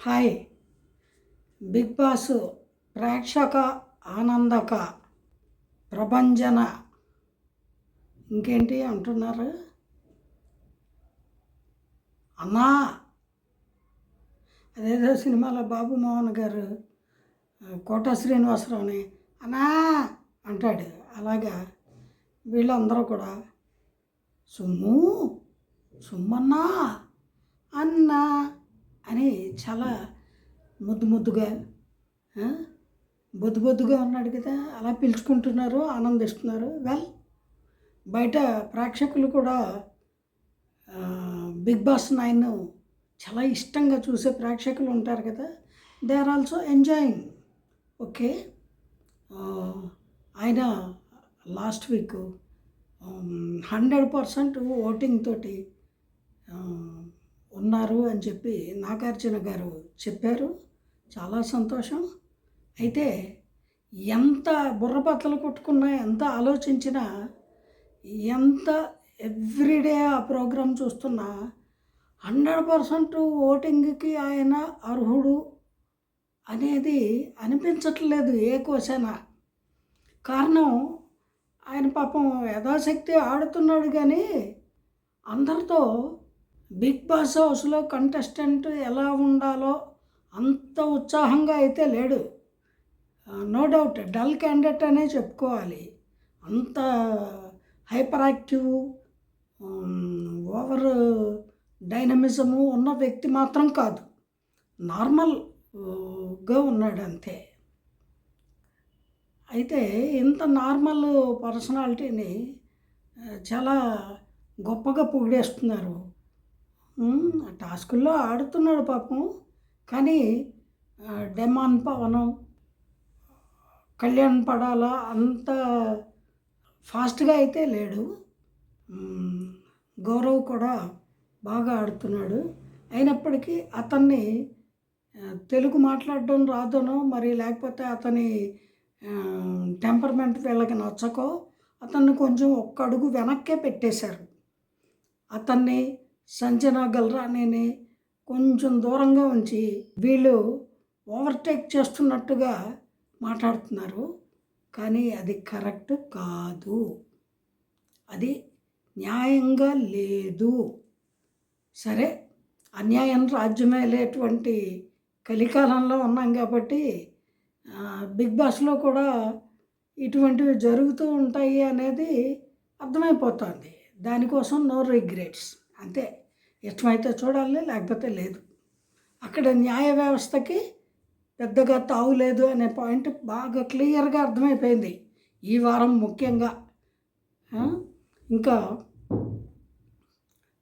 Hi. Big boss ప్రేక్షక ఆనందక ప్రభంజన ఇంకేంటి అంటున్నారు? అన్నా. అదేదో సినిమాలో బాబు మోహన్ గారు కోట శ్రీనివాసరావుని అన్నా అంటాడు. అలాగా. వీళ్ళందరూ కూడా సుమ్ము సుమ్మన్నా అన్నా. అని చాలా ముద్దు ముద్దుగా బొద్దు బొద్దుగా ఉన్నాడు కదా అలా పిలుచుకుంటున్నారు ఆనందిస్తున్నారు. వెల్ బయట ప్రేక్షకులు కూడా బిగ్ బాస్ నైన్ చాలా ఇష్టంగా చూసే ప్రేక్షకులు ఉంటారు కదా they are also enjoying. Okay ఆయన last week hundred percent voting తోటి ఉన్నారు అని చెప్పి నాగార్జున గారు చెప్పారు. చాలా సంతోషం. అయితే ఎంత బుర్రబత్తలు కొట్టుకున్నా ఎంత ఆలోచించినా ఎంత ఎవ్రీడే ఆ ప్రోగ్రాం చూస్తున్నా హండ్రెడ్ పర్సెంట్ ఓటింగ్కి ఆయన అర్హుడు అనేది అనిపించట్లేదు ఏ కోసైనా. కారణం ఆయన పాపం యథాశక్తి ఆడుతున్నాడు కానీ అందరితో బిగ్ బాస్ హౌస్లో కంటెస్టెంట్ ఎలా ఉండాలో అంత ఉత్సాహంగా అయితే లేడు. నో డౌట్ డల్ క్యాండిడేట్ అనే చెప్పుకోవాలి. అంత హైపర్ యాక్టివ్ ఓవర్ డైనమిజము ఉన్న వ్యక్తి మాత్రం కాదు. నార్మల్గా ఉన్నాడు అంతే. అయితే ఇంత నార్మల్ పర్సనాలిటీని చాలా గొప్పగా పొగిడేస్తున్నారు. టాస్కుల్లో ఆడుతున్నాడు పాపం. కానీ డెమాన్ పవనం కళ్యాణ్ పడాలా అంత ఫాస్ట్గా అయితే లేడు. గౌరవ్ కూడా బాగా ఆడుతున్నాడు. అయినప్పటికీ అతన్ని తెలుగు మాట్లాడడం రాదనో మరి లేకపోతే అతని టెంపర్మెంట్ వీళ్ళకి నచ్చకో అతన్ని కొంచెం ఒక్క అడుగు వెనక్కే పెట్టేశారు. అతన్ని సంజన గల్రాణిని కొంచెం దూరంగా ఉంచి వీళ్ళు ఓవర్టేక్ చేస్తున్నట్టుగా మాట్లాడుతున్నారు. కానీ అది కరెక్ట్ కాదు. అది న్యాయంగా లేదు. సరే అన్యాయం రాజ్యమేలేటువంటి కలికాలంలో ఉన్నాం కాబట్టి బిగ్ బాస్లో కూడా ఇటువంటివి జరుగుతూ ఉంటాయి అనేది అర్థమైపోతుంది. దానికోసం నో రిగ్రెట్స్. అంతే. ఇష్టమైతే చూడాలి లేకపోతే లేదు. అక్కడ న్యాయ వ్యవస్థకి పెద్దగా తావు లేదు అనే పాయింట్ బాగా క్లియర్గా అర్థమైపోయింది. ఈ వారం ముఖ్యంగా. ఇంకా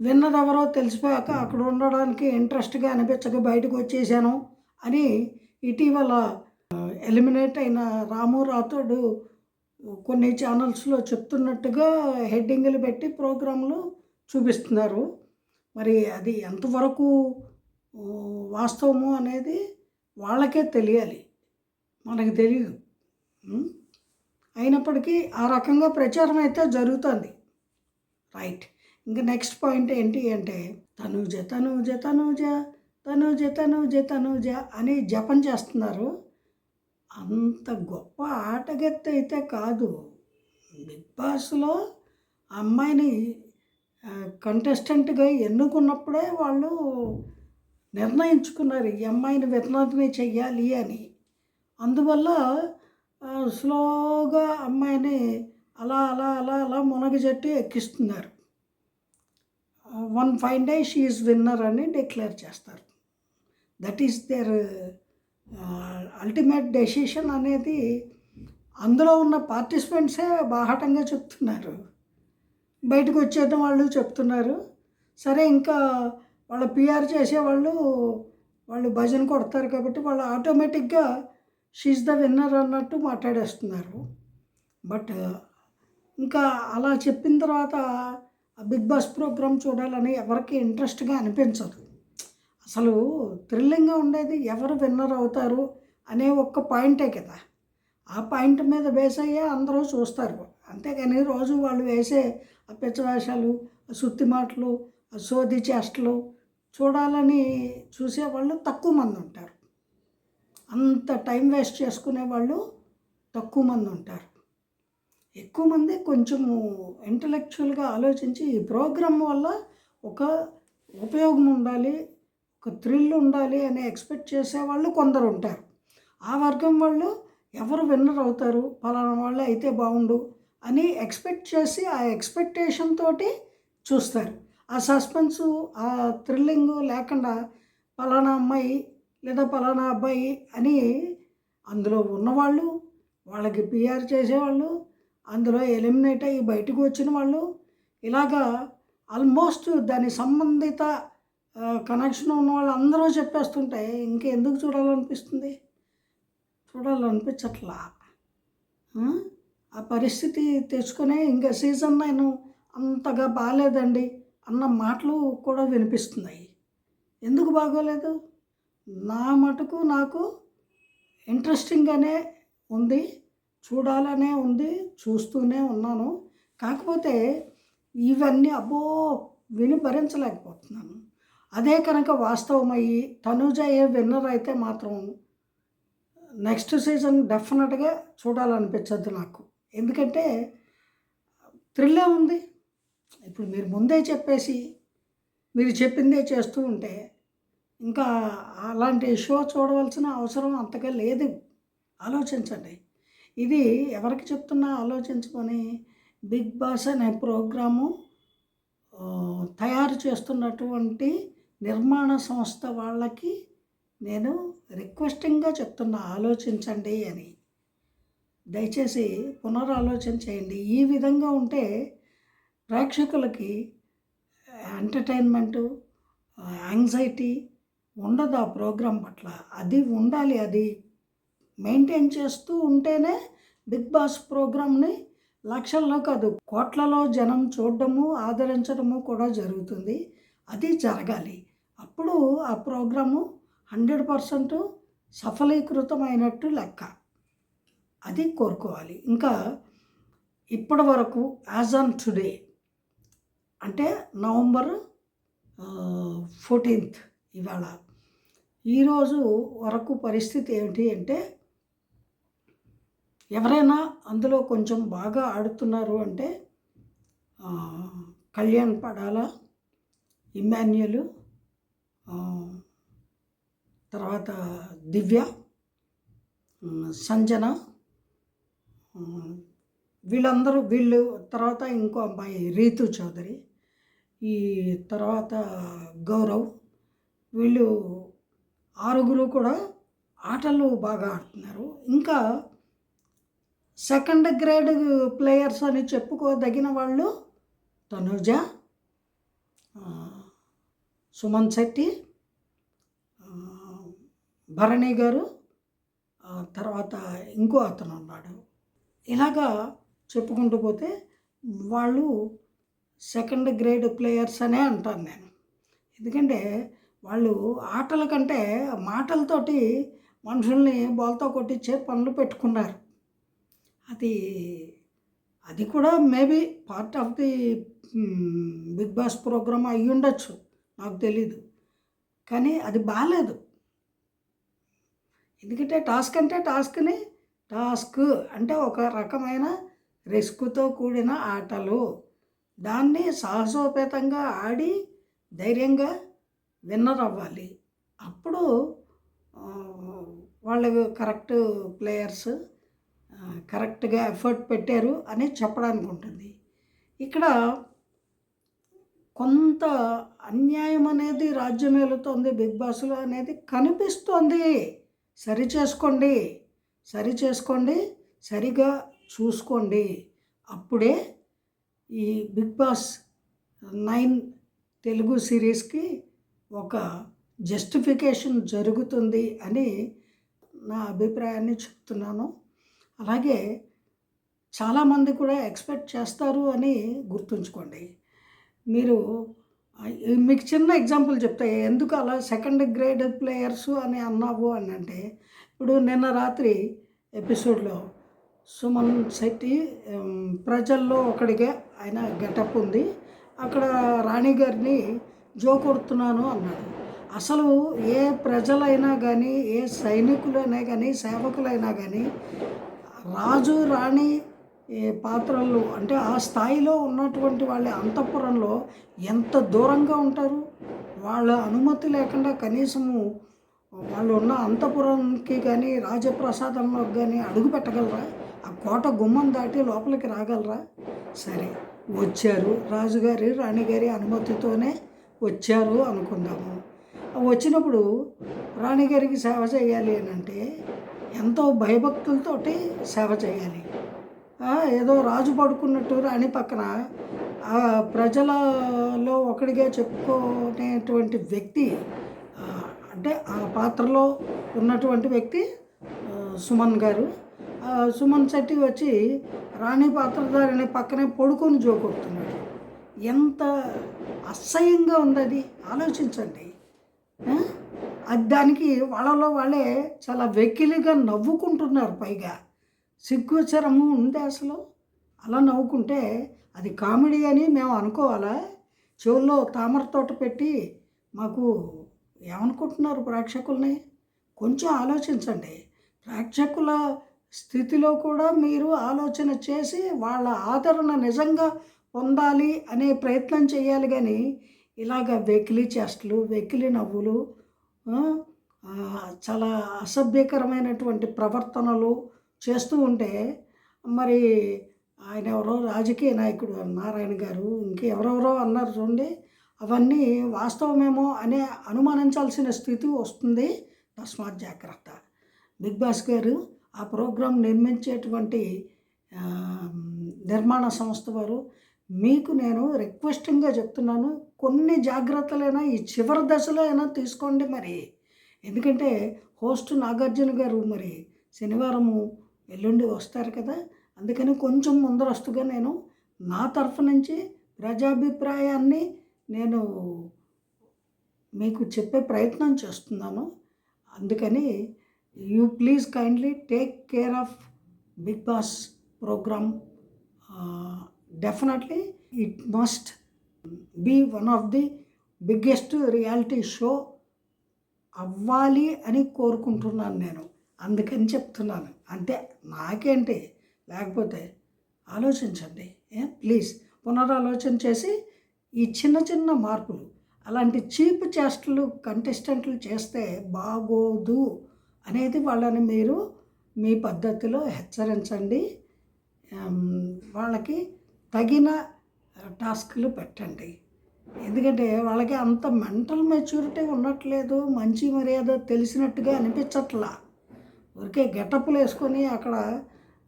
విన్నదెవరో తెలిసిపోయాక అక్కడ ఉండడానికి ఇంట్రెస్ట్గా అనిపించక బయటకు వచ్చేసాను అని ఇటీవల ఎలిమినేట్ అయిన రాము రాథోడు కొన్ని ఛానల్స్లో చెప్తున్నట్టుగా హెడ్డింగ్లు పెట్టి ప్రోగ్రాంలు చూపిస్తున్నారు. మరి అది ఎంతవరకు వాస్తవము అనేది వాళ్ళకే తెలియాలి. మనకు తెలియదు అయినప్పటికీ ఆ రకంగా ప్రచారం అయితే జరుగుతుంది. రైట్. ఇంకా నెక్స్ట్ పాయింట్ ఏంటి అంటే తనూజ తనూజ తనూజ తనూజ తనూజ తనూజ అని జపం చేస్తున్నారు. అంత గొప్ప ఆటగత్త అయితే కాదు. బిగ్ బాస్లో అమ్మాయిని కంటెస్టెంట్గా ఎన్నుకున్నప్పుడే వాళ్ళు నిర్ణయించుకున్నారు ఈ అమ్మాయిని వితనాన్ని చెయ్యాలి అని. అందువల్ల స్లోగా అమ్మాయిని అలా అలా అలా అలా మునగజెట్టి ఎక్కిస్తున్నారు. One fine day she's winner అని డిక్లేర్ చేస్తారు. That is their ultimate decision అనేది అందులో ఉన్న పార్టిసిపెంట్సే బాహాటంగా చెప్తున్నారు. బయటకు వచ్చేట వాళ్ళు చెప్తున్నారు. సరే ఇంకా వాళ్ళ పిఆర్ చేసేవాళ్ళు వాళ్ళు భజన కొడతారు కాబట్టి వాళ్ళు ఆటోమేటిక్గా షీజ్ ద విన్నర్ అన్నట్టు మాట్లాడేస్తున్నారు. బట్ ఇంకా అలా చెప్పిన తర్వాత ఆ బిగ్ బాస్ ప్రోగ్రామ్ చూడాలని ఎవరికి ఇంట్రెస్ట్గా అనిపించదు. అసలు థ్రిల్లింగ్గా ఉండేది ఎవరు విన్నర్ అవుతారు అనే ఒక్క పాయింటే కదా. ఆ పాయింట్ మీద బేస్ అయ్యే అందరూ చూస్తారు. అంతేగాని రోజు వాళ్ళు వేసే ఆ సుత్తి మాటలు సోది చేష్టలు చూడాలని చూసేవాళ్ళు తక్కువ మంది ఉంటారు. అంత టైం వేస్ట్ చేసుకునే వాళ్ళు తక్కువ మంది ఉంటారు. ఎక్కువ మంది కొంచెము ఇంటలెక్చువల్గా ఆలోచించి ఈ ప్రోగ్రామ్ వల్ల ఒక ఉపయోగం ఉండాలి ఒక థ్రిల్ ఉండాలి అని ఎక్స్పెక్ట్ చేసేవాళ్ళు కొందరు ఉంటారు. ఆ వర్గం వాళ్ళు ఎవరు విన్నర్ అవుతారు? పలానా వాళ్ళు అయితే బాగుండు అని ఎక్స్పెక్ట్ చేసి ఆ ఎక్స్పెక్టేషన్ తోటి చూస్తారు. ఆ సస్పెన్స్ ఆ థ్రిల్లింగ్ లేకుండా పలానా అమ్మాయి లేదా పలానా అబ్బాయి అని అందులో ఉన్నవాళ్ళు వాళ్ళకి పిఆర్ చేసేవాళ్ళు అందులో ఎలిమినేట్ అయ్యి బయటకు వచ్చిన వాళ్ళు ఇలాగా ఆల్మోస్ట్ దాని సంబంధిత కనెక్షన్ ఉన్న వాళ్ళు అందరూ చెప్పేస్తుంటే ఇంకెందుకు చూడాలనిపిస్తుంది? చూడాలనిపించట్లా? ఆ? పరిస్థితి తెచ్చుకొని ఇంకా సీజన్ నేను అంతగా బాగాలేదండి అన్న మాటలు కూడా వినిపిస్తున్నాయి. ఎందుకు బాగోలేదు? నా మటుకు నాకు ఇంట్రెస్టింగ్గానే ఉంది చూడాలనే ఉంది చూస్తూనే ఉన్నాను. కాకపోతే ఇవన్నీ అబ్బో విని భరించలేకపోతున్నాను అదే కనుక వాస్తవమయ్యి తనుజ ఏ విన్నర్ అయితే మాత్రం నెక్స్ట్ సీజన్ డెఫినెట్గా చూడాలనిపించద్దు నాకు. ఎందుకంటే థ్రిల్లే ఉంది. ఇప్పుడు మీరు ముందే చెప్పేసి మీరు చెప్పిందే చేస్తూ ఉంటే ఇంకా అలాంటి షో చూడవలసిన అవసరం అంతగా లేదు. ఆలోచించండి. ఇది ఎవరికి చెప్తున్నా ఆలోచించుకొని బిగ్ బాస్ అనే ప్రోగ్రాము తయారు చేస్తున్నటువంటి నిర్మాణ సంస్థ వాళ్ళకి నేను రిక్వెస్టింగ్గా చెప్తున్నా ఆలోచించండి అని. దయచేసి పునరాలోచన చేయండి. ఈ విధంగా ఉంటే ప్రేక్షకులకి ఎంటర్టైన్మెంటు యాంగ్జైటీ ఉండదు ఆ ప్రోగ్రాం పట్ల. అది ఉండాలి అది మెయింటైన్ చేస్తూ ఉంటేనే బిగ్ బాస్ ప్రోగ్రామ్ని లక్షల్లో కాదు కోట్లలో జనం చూడడము ఆదరించడము కూడా జరుగుతుంది. అది జరగాలి. అప్పుడు ఆ ప్రోగ్రాము హండ్రెడ్ పర్సెంట్ సఫలీకృతమైనట్టు లెక్క. అది కోరుకోవాలి. ఇంకా ఇప్పటి వరకు యాజ్ ఆన్ టుడే అంటే నవంబర్ ఫోర్టీన్త్ ఇవాళ. ఈరోజు వరకు పరిస్థితి ఏమిటి అంటే ఎవరైనా అందులో కొంచెం బాగా ఆడుతున్నారు అంటే కళ్యాణ్ పడాల ఇమాన్యులు తర్వాత దివ్య సంజన వీళ్ళందరూ వీళ్ళు తర్వాత ఇంకో అమ్మాయి రీతు చౌదరి ఈ తర్వాత గౌరవ్ వీళ్ళు ఆరుగురు కూడా ఆటలు బాగా ఆడుతున్నారు. ఇంకా సెకండ్ గ్రేడ్ ప్లేయర్స్ అని చెప్పుకోదగిన వాళ్ళు తనుజ సుమన్ శెట్టి భరణి గారు తర్వాత ఇంకో అతను ఉన్నాడు. ఇలాగా చెప్పుకుంటూ పోతే వాళ్ళు సెకండ్ గ్రేడ్ ప్లేయర్స్ అనే అంటాను నేను. ఎందుకంటే వాళ్ళు ఆటల కంటే మాటలతోటి మనుషుల్ని బాల్తో కొట్టించే పనులు పెట్టుకున్నారు. అది అది కూడా maybe part of the Bigg Boss programme అయి ఉండొచ్చు నాకు తెలీదు. కానీ అది బాగాలేదు ఎందుకంటే టాస్క్ అంటే టాస్క్ని టాస్క్ అంటే ఒక రకమైన రిస్క్తో కూడిన ఆటలు. దాన్ని సాహసోపేతంగా ఆడి ధైర్యంగా విన్నర్ అవ్వాలి. అప్పుడు వాళ్ళకు వాళ్ళు కరెక్ట్ ప్లేయర్స్ కరెక్ట్గా ఎఫర్ట్ పెట్టారు అని చెప్పడానికి ఉంటుంది. ఇక్కడ కొంత అన్యాయం అనేది రాజ్యమేలుతోంది బిగ్ బాస్లో అనేది కనిపిస్తోంది. సరి చేసుకోండి సరి చేసుకోండి సరిగా చూసుకోండి. అప్పుడే ఈ బిగ్ బాస్ నైన్ తెలుగు సిరీస్కి ఒక జస్టిఫికేషన్ జరుగుతుంది అని నా అభిప్రాయాన్ని చెప్తున్నాను. అలాగే చాలామంది కూడా ఎక్స్పెక్ట్ చేస్తారు అని గుర్తుంచుకోండి. మీరు మీకు చిన్న ఎగ్జాంపుల్ చెప్తా ఎందుకు అలా సెకండ్ గ్రేడ్ ప్లేయర్స్ అని అన్నావు అని అంటే ఇప్పుడు నిన్న రాత్రి ఎపిసోడ్లో సుమన్ శెట్టి ప్రజల్లో ఒకడిగా ఆయన గెటప్ ఉంది. అక్కడ రాణి గారిని జో కొడుతున్నాను అన్నాడు. అసలు ఏ ప్రజలైనా కానీ ఏ సైనికులైనా కానీ సేవకులైనా కానీ రాజు రాణి పాత్రలు అంటే ఆ స్థాయిలో ఉన్నటువంటి వాళ్ళ అంతఃపురంలో ఎంత దూరంగా ఉంటారు? వాళ్ళ అనుమతి లేకుండా కనీసము వాళ్ళు ఉన్న అంతపురంకి కానీ రాజప్రసాదంలోకి కానీ అడుగు పెట్టగలరా? ఆ కోట గుమ్మం దాటి లోపలికి రాగలరా? సరే వచ్చారు. రాజుగారి రాణిగారి అనుమతితోనే వచ్చారు అనుకుందాము. వచ్చినప్పుడు రాణిగారికి సేవ చేయాలి అని అంటే ఎంతో భయభక్తులతోటి సేవ చేయాలి. ఏదో రాజు పడుకున్నట్టు రాణి పక్కన ఆ ప్రజలలో ఒకడిగా చెప్పుకునేటువంటి వ్యక్తి అంటే ఆ పాత్రలో ఉన్నటువంటి వ్యక్తి సుమన్ గారు. సుమన్ శెట్టి వచ్చి రాణి పాత్రధారిని పక్కనే పడుకొని జోకొడుతున్నాడు ఎంత అసహ్యంగా ఉంది అది ఆలోచించండి అది దానికి వాళ్ళలో వాళ్ళే చాలా వెక్కిలిగా నవ్వుకుంటున్నారు పైగా. సిగ్గుచరము ఉంది అసలు? అలా నవ్వుకుంటే అది కామెడీ అని మేము అనుకోవాలా? చెవుల్లో తామర తోట పెట్టి మాకు ఏమనుకుంటున్నారు ప్రేక్షకుల్ని? కొంచెం ఆలోచించండి. ప్రేక్షకుల స్థితిలో కూడా మీరు ఆలోచన చేసి వాళ్ళ ఆదరణ నిజంగా పొందాలి అనే ప్రయత్నం చేయాలి కానీ ఇలాగ వెకిలి చేష్టలు వెకిలి నవ్వులు చాలా అసభ్యకరమైనటువంటి ప్రవర్తనలు చేస్తూ ఉంటే మరి ఆయన ఎవరో రాజకీయ నాయకుడు నారాయణ గారు ఇంకెవరెవరో అన్నారు చూడండి అవన్నీ వాస్తవమేమో అనే అనుమానించాల్సిన స్థితి వస్తుంది. తస్మాత్ జాగ్రత్త. బిగ్ బాస్ గారు ఆ ప్రోగ్రాం నిర్మించేటువంటి నిర్మాణ సంస్థ వారు మీకు నేను రిక్వెస్టింగ్గా చెప్తున్నాను కొన్ని జాగ్రత్తలైనా ఈ చివరి దశలో అయినా తీసుకోండి మరి. ఎందుకంటే హోస్ట్ నాగార్జున గారు మరి శనివారము ఎల్లుండి వస్తారు కదా అందుకని కొంచెం ముందరస్తుగా నేను నా తరఫు నుంచి ప్రజాభిప్రాయాన్ని నేను మీకు చెప్పే ప్రయత్నం చేస్తున్నాను. అందుకని you please kindly take care of Bigg Boss programme. Definitely it must be one of the biggest reality show అవ్వాలి అని కోరుకుంటున్నాను నేను. అందుకని చెప్తున్నాను. అంతే నాకేంటి? లేకపోతే ఆలోచించండి. ప్లీజ్ పునరాలోచన చేసి ఈ చిన్న చిన్న మార్పులు అలాంటి చీప్ చేష్టలు కంటెస్టెంట్లు చేస్తే బాగోదు అనేది వాళ్ళని మీరు మీ పద్ధతిలో హెచ్చరించండి. వాళ్ళకి తగిన టాస్క్లు పెట్టండి. ఎందుకంటే వాళ్ళకి అంత మెంటల్ మెచ్యూరిటీ ఉండట్లేదు మంచి మర్యాద తెలిసినట్టుగా అనిపించట్లా. ఊరికే గెటప్లు వేసుకొని అక్కడ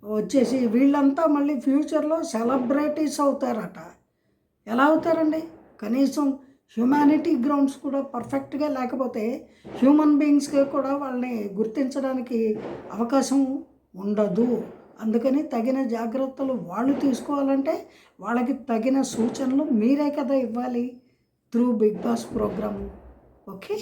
వచ్చేసి వీళ్ళంతా మళ్ళీ ఫ్యూచర్లో సెలబ్రిటీస్ అవుతారట. ఎలా అవుతారండి? కనీసం హ్యుమానిటీ గ్రౌండ్స్ కూడా పర్ఫెక్ట్గా లేకపోతే హ్యూమన్ బీయింగ్స్కి కూడా వాళ్ళని గుర్తించడానికి అవకాశం ఉండదు. అందుకని తగిన జాగ్రత్తలు వాళ్ళు తీసుకోవాలంటే వాళ్ళకి తగిన సూచనలు మీరే కదా ఇవ్వాలి through Bigg Boss programme. Okay?